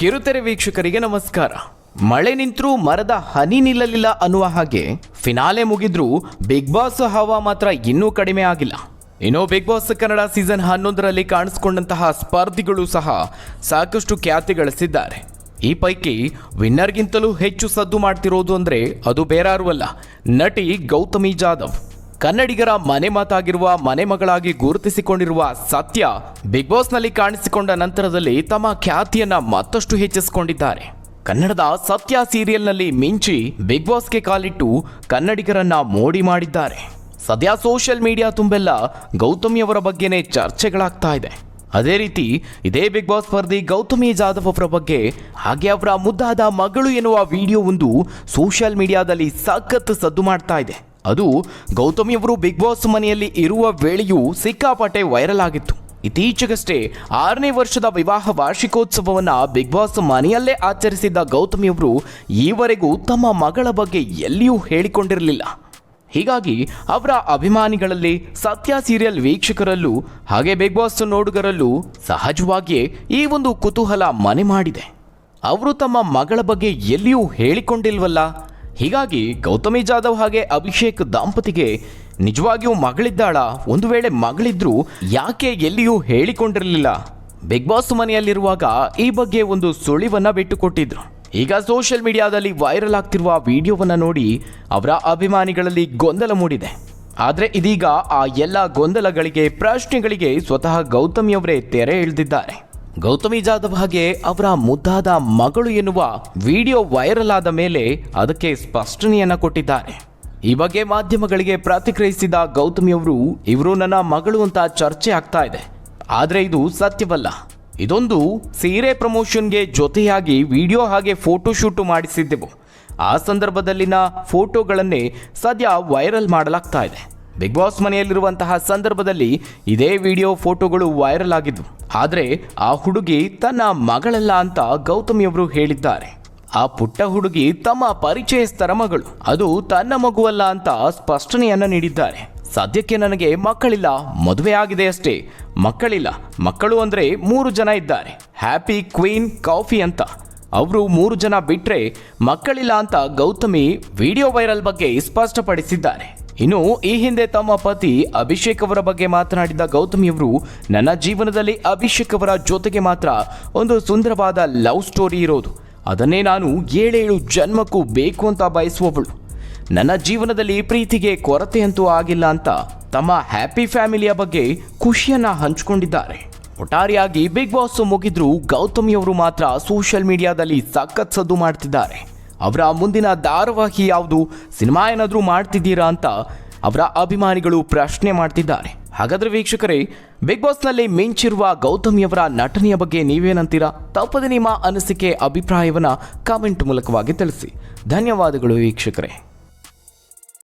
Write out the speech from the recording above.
ಕಿರುತೆರೆ ವೀಕ್ಷಕರಿಗೆ ನಮಸ್ಕಾರ. ಮಳೆ ನಿಂತರೂ ಮರದ ಹನಿ ನಿಲ್ಲಲಿಲ್ಲ ಅನ್ನುವ ಹಾಗೆ ಫಿನಾಲೆ ಮುಗಿದ್ರೂ ಬಿಗ್ ಬಾಸ್ ಹವಾ ಮಾತ್ರ ಇನ್ನೂ ಕಡಿಮೆ ಆಗಿಲ್ಲ. ಇನ್ನು ಬಿಗ್ ಬಾಸ್ ಕನ್ನಡ ಸೀಸನ್ ಹನ್ನೊಂದರಲ್ಲಿ ಕಾಣಿಸಿಕೊಂಡಂತಹ ಸ್ಪರ್ಧಿಗಳು ಸಹ ಸಾಕಷ್ಟು ಖ್ಯಾತಿ ಗಳಿಸಿದ್ದಾರೆ. ಈ ಪೈಕಿ ವಿನ್ನರ್ಗಿಂತಲೂ ಹೆಚ್ಚು ಸದ್ದು ಮಾಡ್ತಿರೋದು ಅಂದ್ರೆ ಅದು ಬೇರಾರು ಅಲ್ಲ, ನಟಿ ಗೌತಮಿ ಜಾಧವ್. ಕನ್ನಡಿಗರ ಮನೆ ಮಾತಾಗಿರುವ ಮನೆ ಮಗಳಾಗಿ ಗುರುತಿಸಿಕೊಂಡಿರುವ ಸತ್ಯ ಬಿಗ್ ಬಾಸ್ನಲ್ಲಿ ಕಾಣಿಸಿಕೊಂಡ ನಂತರದಲ್ಲಿ ತಮ್ಮ ಖ್ಯಾತಿಯನ್ನ ಮತ್ತಷ್ಟು ಹೆಚ್ಚಿಸಿಕೊಂಡಿದ್ದಾರೆ. ಕನ್ನಡದ ಸತ್ಯ ಸೀರಿಯಲ್ನಲ್ಲಿ ಮಿಂಚಿ ಬಿಗ್ ಬಾಸ್ಗೆ ಕಾಲಿಟ್ಟು ಕನ್ನಡಿಗರನ್ನ ಮೋಡಿ ಮಾಡಿದ್ದಾರೆ. ಸದ್ಯ ಸೋಷಿಯಲ್ ಮೀಡಿಯಾ ತುಂಬೆಲ್ಲ ಗೌತಮಿಯವರ ಬಗ್ಗೆನೇ ಚರ್ಚೆಗಳಾಗ್ತಾ ಇದೆ. ಅದೇ ರೀತಿ ಇದೇ ಬಿಗ್ ಬಾಸ್ ಸ್ಪರ್ಧಿ ಗೌತಮಿ ಜಾಧವ್ ಅವರ ಬಗ್ಗೆ ಹಾಗೆ ಅವರ ಮುದ್ದಾದ ಮಗಳು ಎನ್ನುವ ವಿಡಿಯೋ ಒಂದು ಸೋಷಿಯಲ್ ಮೀಡಿಯಾದಲ್ಲಿ ಸಖತ್ ಸದ್ದು ಮಾಡ್ತಾ ಇದೆ. ಅದು ಗೌತಮಿಯವರು ಬಿಗ್ ಬಾಸ್ ಮನೆಯಲ್ಲಿ ಇರುವ ವೇಳೆಯೂ ಸಿಕ್ಕಾಪಟ್ಟೆ ವೈರಲ್ ಆಗಿತ್ತು. ಇತ್ತೀಚೆಗಷ್ಟೇ ಆರನೇ ವರ್ಷದ ವಿವಾಹ ವಾರ್ಷಿಕೋತ್ಸವವನ್ನ ಬಿಗ್ ಬಾಸ್ ಮನೆಯಲ್ಲೇ ಆಚರಿಸಿದ್ದ ಗೌತಮಿಯವರು ಈವರೆಗೂ ತಮ್ಮ ಮಗಳ ಬಗ್ಗೆ ಎಲ್ಲಿಯೂ ಹೇಳಿಕೊಂಡಿರಲಿಲ್ಲ. ಹೀಗಾಗಿ ಅವರ ಅಭಿಮಾನಿಗಳಲ್ಲಿ ಸತ್ಯ ಸೀರಿಯಲ್ ವೀಕ್ಷಕರಲ್ಲೂ ಹಾಗೆ ಬಿಗ್ ಬಾಸ್ ನೋಡುಗರಲ್ಲೂ ಸಹಜವಾಗಿಯೇ ಈ ಒಂದು ಕುತೂಹಲ ಮನೆ ಮಾಡಿದೆ. ಅವರು ತಮ್ಮ ಮಗಳ ಬಗ್ಗೆ ಎಲ್ಲಿಯೂ ಹೇಳಿಕೊಂಡಿಲ್ವಲ್ಲ? ಹೀಗಾಗಿ ಗೌತಮಿ ಜಾಧವ್ ಹಾಗೆ ಅಭಿಷೇಕ್ ದಾಂಪತಿಗೆ ನಿಜವಾಗಿಯೂ ಮಗಳಿದ್ದಾಳ. ಒಂದು ವೇಳೆ ಮಗಳಿದ್ರೂ ಯಾಕೆ ಎಲ್ಲಿಯೂ ಹೇಳಿಕೊಂಡಿರಲಿಲ್ಲ. ಬಿಗ್ ಬಾಸ್ ಮನೆಯಲ್ಲಿರುವಾಗ ಈ ಬಗ್ಗೆ ಒಂದು ಸುಳಿವನ್ನ ಬಿಟ್ಟುಕೊಟ್ಟಿದ್ರು. ಈಗ ಸೋಷಿಯಲ್ ಮೀಡಿಯಾದಲ್ಲಿ ವೈರಲ್ ಆಗ್ತಿರುವ ವಿಡಿಯೋವನ್ನ ನೋಡಿ ಅವರ ಅಭಿಮಾನಿಗಳಲ್ಲಿ ಗೊಂದಲ ಮೂಡಿದೆ. ಆದರೆ ಇದೀಗ ಆ ಎಲ್ಲ ಗೊಂದಲಗಳಿಗೆ, ಪ್ರಶ್ನೆಗಳಿಗೆ ಸ್ವತಃ ಗೌತಮಿಯವರೇ ತೆರೆ ಎಳೆದಿದ್ದಾರೆ ಗೌತಮಿ ಜಾಧವ್ ಹಾಗೆ ಅವರ ಮುದ್ದಾದ ಮಗಳು ಎನ್ನುವ ವಿಡಿಯೋ ವೈರಲ್ ಆದ ಮೇಲೆ ಅದಕ್ಕೆ ಸ್ಪಷ್ಟನೆಯನ್ನ ಕೊಟ್ಟಿದ್ದಾರೆ. ಈ ಬಗ್ಗೆ ಮಾಧ್ಯಮಗಳಿಗೆ ಪ್ರತಿಕ್ರಿಯಿಸಿದ ಗೌತಮಿ ಅವರು, ಇವರು ನನ್ನ ಮಗಳು ಅಂತ ಚರ್ಚೆ ಆಗ್ತಾ ಇದೆ. ಆದರೆ ಇದು ಸತ್ಯವಲ್ಲ. ಇದೊಂದು ಸೀರೆ ಪ್ರಮೋಷನ್ಗೆ ಜೊತೆಯಾಗಿ ವಿಡಿಯೋ ಹಾಗೆ ಫೋಟೋ ಶೂಟ್ ಮಾಡಿಸಿದ್ದೆವು. ಆ ಸಂದರ್ಭದಲ್ಲಿನ ಫೋಟೋಗಳನ್ನೇ ಸದ್ಯ ವೈರಲ್ ಮಾಡಲಾಗ್ತಾ ಇದೆ. ಬಿಗ್ ಬಾಸ್ ಮನೆಯಲ್ಲಿರುವಂತಹ ಸಂದರ್ಭದಲ್ಲಿ ಇದೇ ವಿಡಿಯೋ ಫೋಟೋಗಳು ವೈರಲ್ ಆಗಿದ್ವು. ಆದರೆ ಆ ಹುಡುಗಿ ತನ್ನ ಮಗಳಲ್ಲ ಅಂತ ಗೌತಮಿಯವರು ಹೇಳಿದ್ದಾರೆ. ಆ ಪುಟ್ಟ ಹುಡುಗಿ ತಮ್ಮ ಪರಿಚಯಸ್ಥರ ಮಗಳು. ಅದು ತನ್ನ ಮಗುವಲ್ಲ ಅಂತ ಸ್ಪಷ್ಟನೆಯನ್ನ ನೀಡಿದ್ದಾರೆ. ಸದ್ಯಕ್ಕೆ ನನಗೆ ಮಕ್ಕಳಿಲ್ಲ, ಮದುವೆ ಆಗಿದೆ ಅಷ್ಟೇ. ಮಕ್ಕಳಿಲ್ಲ, ಮಕ್ಕಳು ಅಂದ್ರೆ ಮೂರು ಜನ ಇದ್ದಾರೆ. ಹ್ಯಾಪಿ ಕ್ವೀನ್ ಕಾಫಿ ಅಂತ. ಅವರು ಮೂರು ಜನ ಬಿಟ್ರೆ ಮಕ್ಕಳಿಲ್ಲ ಅಂತ ಗೌತಮಿ ವಿಡಿಯೋ ವೈರಲ್ ಬಗ್ಗೆ ಸ್ಪಷ್ಟಪಡಿಸಿದ್ದಾರೆ. ಇನ್ನು, ಈ ಹಿಂದೆ ತಮ್ಮ ಪತಿ ಅಭಿಷೇಕ್ ಅವರ ಬಗ್ಗೆ ಮಾತನಾಡಿದ ಗೌತಮಿಯವರು ನನ್ನ ಜೀವನದಲ್ಲಿ ಅಭಿಷೇಕ್ ಅವರ ಜೊತೆಗೆ ಮಾತ್ರ ಒಂದು ಸುಂದರವಾದ ಲವ್ ಸ್ಟೋರಿ ಇರೋದು. ಅದನ್ನೇ ನಾನು ಏಳೇಳು ಜನ್ಮಕ್ಕೂ ಬೇಕು ಅಂತ ಬಯಸುವವಳು. ನನ್ನ ಜೀವನದಲ್ಲಿ ಪ್ರೀತಿಗೆ ಕೊರತೆ ಅಂತೂ ಆಗಿಲ್ಲ ಅಂತ ತಮ್ಮ ಹ್ಯಾಪಿ ಫ್ಯಾಮಿಲಿಯ ಬಗ್ಗೆ ಖುಷಿಯನ್ನ ಹಂಚಿಕೊಂಡಿದ್ದಾರೆ. ಒಟ್ಟಾರೆಯಾಗಿ ಬಿಗ್ ಬಾಸ್ ಮುಗಿದ್ರು ಗೌತಮಿಯವರು ಮಾತ್ರ ಸೋಷಿಯಲ್ ಮೀಡಿಯಾದಲ್ಲಿ ಸಖತ್ ಸದ್ದು ಮಾಡ್ತಿದ್ದಾರೆ. ಅವರ ಮುಂದಿನ ಧಾರಾವಾಹಿ ಯಾವುದು? ಸಿನಿಮಾ ಏನಾದರೂ ಮಾಡ್ತಿದ್ದೀರಾ ಅಂತ ಅವರ ಅಭಿಮಾನಿಗಳು ಪ್ರಶ್ನೆ ಮಾಡ್ತಿದ್ದಾರೆ. ಹಾಗಾದ್ರೆ ವೀಕ್ಷಕರೇ ಬಿಗ್ ಬಾಸ್ನಲ್ಲಿ ಮಿಂಚಿರುವ ಗೌತಮಿಯವರ ನಟನೆಯ ಬಗ್ಗೆ ನೀವೇನಂತೀರಾ? ತಪ್ಪದೆ ನಿಮ್ಮ ಅನಿಸಿಕೆ, ಅಭಿಪ್ರಾಯವನ್ನು ಕಾಮೆಂಟ್ ಮೂಲಕವಾಗಿ ತಿಳಿಸಿ. ಧನ್ಯವಾದಗಳು ವೀಕ್ಷಕರೇ.